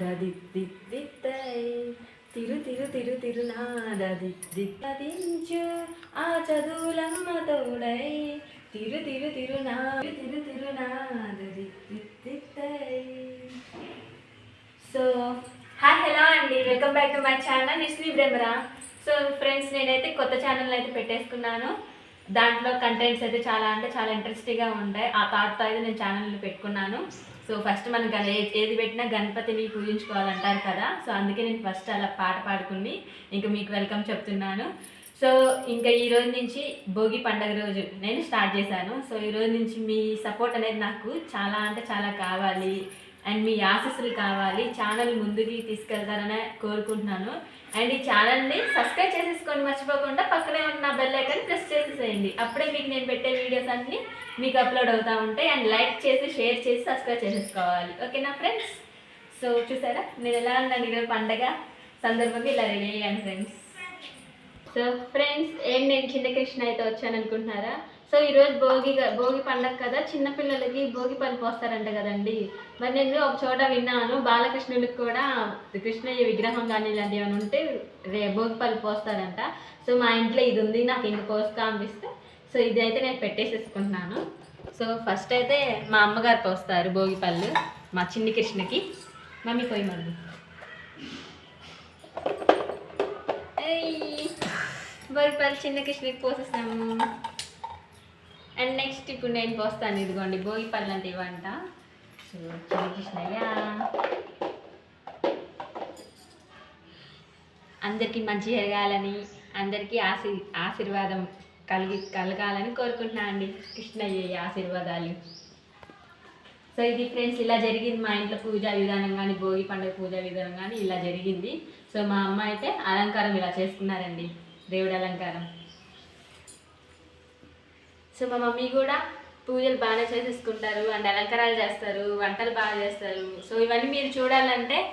నాద తిరు తిరు తిరు తిరు నాద ఆ చదువులమ్మ తోడై. తిరు తిరు తిరు నా తిరు తిరు సో హాయ్ హలో అండి. Welcome back to my channel. నిస్ని బ్రెమరా సో ఫ్రెండ్స్ నేనైతే కొత్త ఛానల్ అయితే పెట్టేసుకున్నాను. దాంట్లో కంటెంట్స్ అయితే చాలా అంటే చాలా ఇంట్రెస్టింగ్గా ఉంటాయి ఆ థాట్తో అయితే నేను ఛానల్ పెట్టుకున్నాను. సో ఫస్ట్ మనం గణ ఏది పెట్టినా గణపతిని పూజించుకోవాలంటారు కదా సో అందుకే నేను ఫస్ట్ అలా పాట పాడుకుని ఇంకా మీకు వెల్కమ్ చెప్తున్నాను. సో ఇంకా ఈ రోజు నుంచి భోగి పండగ రోజు నేను స్టార్ట్ చేశాను. సో ఈ రోజు నుంచి మీ సపోర్ట్ అనేది నాకు చాలా అంటే చాలా కావాలి. అండ్ మీ ఆశస్సులు కావాలి ఛానల్ ముందుకి తీసుకెళ్తారని కోరుకుంటున్నాను. అండ్ ఈ ఛానల్ని సబ్స్క్రైబ్ చేసేసుకొని మర్చిపోకుండా పక్కనే ఉన్న బెల్ ఐకన్ ప్రెస్ చేసేసేయండి. అప్పుడే మీకు నేను పెట్టే వీడియోస్ అన్నీ మీకు అప్లోడ్ అవుతూ ఉంటాయి. అండ్ లైక్ చేసి షేర్ చేసి సబ్స్క్రైబ్ చేసేసుకోవాలి. ఓకేనా ఫ్రెండ్స్? సో చూసారా? నేను ఎలా ఉన్నాను ఈరోజు పండగ సందర్భంగా ఇలా రెడీ అయ్యాను ఫ్రెండ్స్. సో ఫ్రెండ్స్ ఏం నేను చిన్న కృష్ణ అయితే వచ్చాను అనుకుంటున్నారా? సో ఈరోజు భోగి భోగి పండగ కదా చిన్నపిల్లలకి భోగి పని పోస్తారంట కదండి. మరి నేను ఒక చోట విన్నాను బాలకృష్ణుడికి కూడా కృష్ణయ్య విగ్రహం కానీ ఇలాంటివి ఏమైనా ఉంటే రే భోగి పళ్ళు పోస్తారంట. సో మా ఇంట్లో ఇది ఉంది నాకు ఇంక పోస్తా అనిపిస్తే సో ఇది అయితే నేను పెట్టేసేసుకుంటున్నాను. సో ఫస్ట్ అయితే మా అమ్మగారు పోస్తారు భోగి పళ్ళు మా చిన్ని కృష్ణకి. మమ్మీ పోయి మమ్మీ. భోగిపల్లి చిన్న కృష్ణకి పోసేసాము అండ్ నెక్స్ట్ ఇప్పుడు నేను పోస్తాను ఇదిగోండి భోగి పళ్ళు అంటే ఇవంట సో కృష్ణయ్య అందరికీ మంచి జరగాలని అందరికీ ఆశీ ఆశీర్వాదం కలిగి కలగాలని కోరుకుంటున్నాను అండి కృష్ణయ్య ఆశీర్వాదాలు. సో ఇది ఫ్రెండ్స్ ఇలా జరిగింది మా ఇంట్లో పూజా విధానం కానీ భోగి పండుగ పూజా విధానం కానీ ఇలా జరిగింది. సో మా అమ్మ అయితే అలంకారం ఇలా చేసుకున్నారండి. దేవుడి అలంకారం. సో మా మమ్మీ కూడా పూజలు బాగానే చేసేసుకుంటారు అండ్ అలంకారాలు చేస్తారు వంటలు బాగా చేస్తారు. సో ఇవన్నీ మీరు చూడాలంటే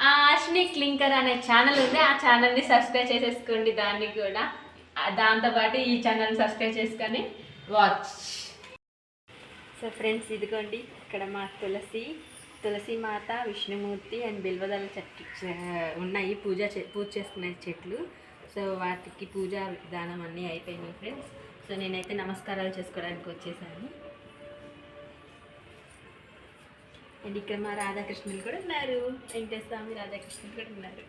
ఆ అశ్ని క్లింకర్ అనే ఛానల్ ఉంది. ఆ ఛానల్ని సబ్స్క్రైబ్ చేసేసుకోండి దాన్ని కూడా. దాంతోపాటు ఈ ఛానల్ని సబ్స్క్రైబ్ చేసుకొని వాచ్ సో ఫ్రెండ్స్ ఇదిగోండి ఇక్కడ మా తులసి తులసి మాత విష్ణుమూర్తి అండ్ బిల్వదల చెట్టు ఉన్నాయి. పూజ చే- పూజ చేసుకునే చెట్లు. సో వాటికి పూజా విధానం అన్నీ అయిపోయినాయి ఫ్రెండ్స్ సో నేనైతే నమస్కారాలు చేసుకోవడానికి వచ్చేసాను. అండ్ ఇక్కడ మా రాధాకృష్ణులు కూడా ఉన్నారు. వెంకటేశ్వర స్వామి రాధాకృష్ణులు కూడా ఉన్నారు.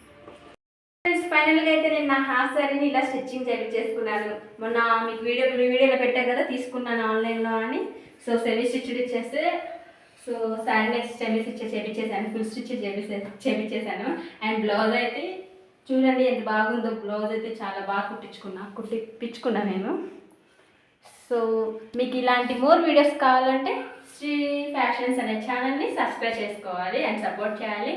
ఫ్రెండ్స్ ఫైనల్గా అయితే నేను నా హాఫ్ శారీని ఇలా స్టిచ్చింగ్ చేపి చేసుకున్నాను. మొన్న మీకు వీడియో వీడియోలో పెట్టాను కదా తీసుకున్నాను ఆన్లైన్లో అని. సో సెమీ స్టిచ్డ్ ఇచ్చేస్తే సో శారీ సెమీ స్టిచ్ చేపించేసాను ఫుల్ స్టిచ్ చేపించే చేపించేసాను అండ్ బ్లౌజ్ అయితే చూడండి ఎంత బాగుందో బ్లౌజ్ అయితే చాలా బాగా కుట్టించుకున్నా కుట్టిపించుకున్నా నేను. సో మీకు ఇలాంటి మోర్ వీడియోస్ కావాలంటే శ్రీ ఫ్యాషన్స్ అనే ఛానల్ని సబ్స్క్రైబ్ చేసుకోవాలి అండ్ సపోర్ట్ చేయాలి.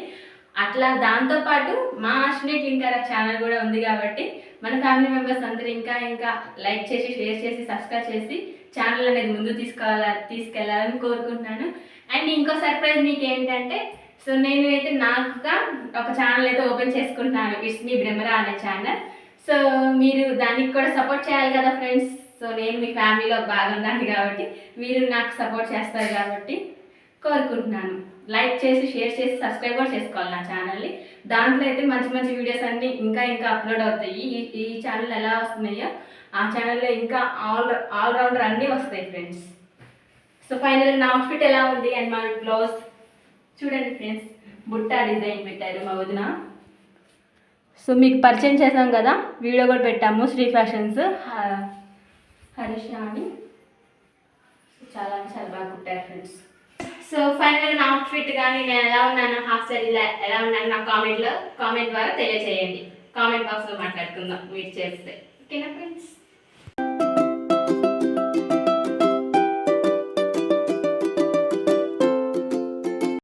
అట్లా దాంతోపాటు మా అశ్విని క్లింకర్ ఛానల్ కూడా ఉంది కాబట్టి మన ఫ్యామిలీ మెంబర్స్ అందరూ ఇంకా ఇంకా లైక్ చేసి షేర్ చేసి సబ్స్క్రైబ్ చేసి ఛానల్ అనేది ముందు తీసుకోవాల తీసుకెళ్ళాలని కోరుకుంటున్నాను. అండ్ ఇంకో సర్ప్రైజ్ మీకు ఏంటంటే సో నేను అయితే నాకుగా ఒక ఛానల్ అయితే ఓపెన్ చేసుకుంటున్నాను. ఇట్స్ మీ బ్రహ్మరా అనే ఛానల్ సో మీరు దానికి కూడా సపోర్ట్ చేయాలి కదా ఫ్రెండ్స్ సో నేను మీ ఫ్యామిలీలో బాగున్నాను కాబట్టి మీరు నాకు సపోర్ట్ చేస్తారు కాబట్టి కోరుకుంటున్నాను. లైక్ చేసి షేర్ చేసి సబ్స్క్రైబ్ కూడా చేసుకోవాలి నా ఛానల్ని దాంట్లో అయితే మంచి మంచి వీడియోస్ అన్నీ ఇంకా ఇంకా అప్లోడ్ అవుతాయి. ఈ ఈ ఛానల్ ఎలా వస్తున్నాయో ఆ ఛానల్లో ఇంకా ఆల్ ఆల్రౌండర్ అన్నీ వస్తాయి ఫ్రెండ్స్ సో ఫైనల్ నా అవుట్ఫిట్ ఎలా ఉంది అండ్ మా బ్లౌజ్ చూడండి ఫ్రెండ్స్ బుట్ట డిజైన్ పెట్టారు మా వదిన. సో మీకు పరిచయం చేసాం కదా వీడియో కూడా పెట్టాము శ్రీ ఫ్యాషన్స్. హరీష్ అని. చాలా చాలా బాగా కుట్టారు ఫ్రెండ్స్. సో ఫైనల్ నా అవుట్ఫిట్ కానీ నేను ఎలా ఉన్నాను హాఫ్ సారీ ఎలా ఉన్నాను నా కామెంట్లో కామెంట్ ద్వారా తెలియజేయండి కామెంట్ బాక్స్లో మాట్లాడుకుందాం మీరు చేస్తే. ఓకేనా ఫ్రెండ్స్